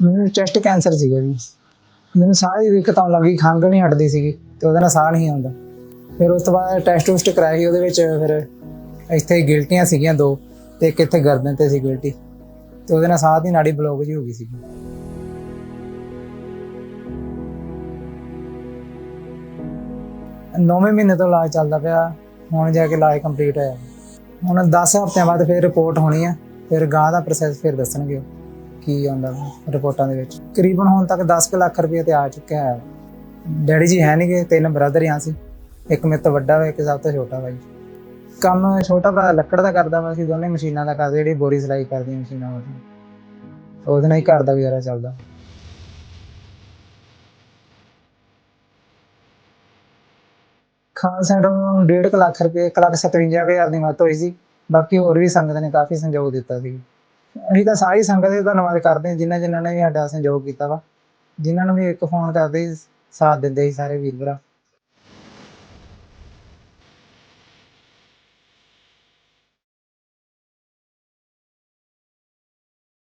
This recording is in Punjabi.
ਮੈਨੂੰ ਚੈਸਟ ਕੈਂਸਰ ਸੀਗਾ ਜੀ। ਮੈਨੂੰ ਸਾਹ ਦੀ ਦਿੱਕਤ ਆਉਣ ਲੱਗੀ ਖੰਘ ਨਹੀਂ ਹਟਦੀ ਸੀਗੀ ਤੇ ਉਹਦੇ ਨਾਲ ਸਾਹ ਨਹੀਂ ਆਉਂਦਾ। ਫਿਰ ਉਸ ਤੋਂ ਬਾਅਦ ਟੈਸਟ ਟੂਸਟ ਕਰਾਇਆ ਸੀ, ਉਹਦੇ ਵਿੱਚ ਫਿਰ ਇੱਥੇ ਗਿਲਟੀਆਂ ਸੀਗੀਆਂ ਦੋ ਤੇ ਇੱਕ ਇੱਥੇ ਗਰਦਨ ਤੇ ਸੀ ਗਿਲਟੀ। ਤੇ ਉਹਦੇ ਨਾਲ ਸਾਹ ਦੀ ਨਾੜੀ ਬਲੌਕ ਜੀ ਹੋ ਗਈ ਸੀਗੀ। ਨੌਵੇਂ ਮਹੀਨੇ ਤੋਂ ਇਲਾਜ ਚੱਲਦਾ ਪਿਆ, ਹੁਣ ਜਾ ਕੇ ਇਲਾਜ ਕੰਪਲੀਟ ਹੋਇਆ। ਹੁਣ 10 ਹਫ਼ਤਿਆਂ ਬਾਅਦ ਫਿਰ ਰਿਪੋਰਟ ਹੋਣੀ ਆ, ਫਿਰ ਗਾਂ ਦਾ ਪ੍ਰੋਸੈਸ ਫਿਰ ਦੱਸਣਗੇ। ਉਹ ਕੀ ਆਉਂਦਾ ਰਿਪੋਰਟਾਂ ਦੇ ਵਿੱਚ? ਤਕਰੀਬਨ ਹੁਣ ਤੱਕ 10 ਲੱਖ ਰੁਪਏ ਤੇ ਆ ਚੁੱਕਿਆ ਹੈ। ਡੈਡੀ ਜੀ ਹੈ ਨਹੀਂਗੇ ਤਿੰਨ ਬ੍ਰਦਰ ਆ ਸੀ ਇੱਕ ਮੇਰੇ ਤੋਂ ਵੱਡਾ ਵਾ, ਇੱਕ ਸਭ ਤੋਂ ਛੋਟਾ ਵਾ ਕੰਮ ਛੋਟਾ ਭਰਾ ਲੱਕੜ ਦਾ ਕਰਦਾ ਵਾ ਅਸੀਂ, ਦੋਨੇ ਮਸ਼ੀਨਾਂ ਦਾ ਕਰਦੇ, ਜਿਹੜੀ ਬੋਰੀ ਸਿਲਾਈ ਕਰਦੀ ਮਸ਼ੀਨਾਂ ਵਾਲੀਆਂ ਉਹਦੇ ਨਾਲ ਹੀ ਘਰ ਦਾ ਗੁਜ਼ਾਰਾ ਚੱਲਦਾ। ਖਾਨ ਸੈਂਟਰ ਡੇਢ ਕੁ ਲੱਖ ਰੁਪਏ, ਇੱਕ ਲੱਖ ਸਤਵੰਜਾ ਹਜ਼ਾਰ ਦੀ ਮਦਦ ਹੋਈ ਸੀ। ਬਾਕੀ ਹੋਰ ਵੀ ਸੰਗਤ ਨੇ ਕਾਫੀ ਸੰਯੋਗ ਦਿੱਤਾ ਸੀ। ਅਸੀਂ ਤਾਂ ਸਾਰੀ ਸੰਗਤ ਦਾ ਧੰਨਵਾਦ ਕਰਦੇ ਹਾਂ ਜਿਨ੍ਹਾਂ ਜਿਨ੍ਹਾਂ ਨੇ ਵੀ ਸਾਡਾ ਸਹਿਯੋਗ ਕੀਤਾ ਵਾ। ਜਿਨ੍ਹਾਂ ਨੂੰ ਵੀ ਇੱਕ ਫੋਨ ਕਰਦੇ ਸੀ, ਸਾਥ ਦਿੰਦੇ ਸੀ ਸਾਰੇ ਵੀਰ ਭਰਾ।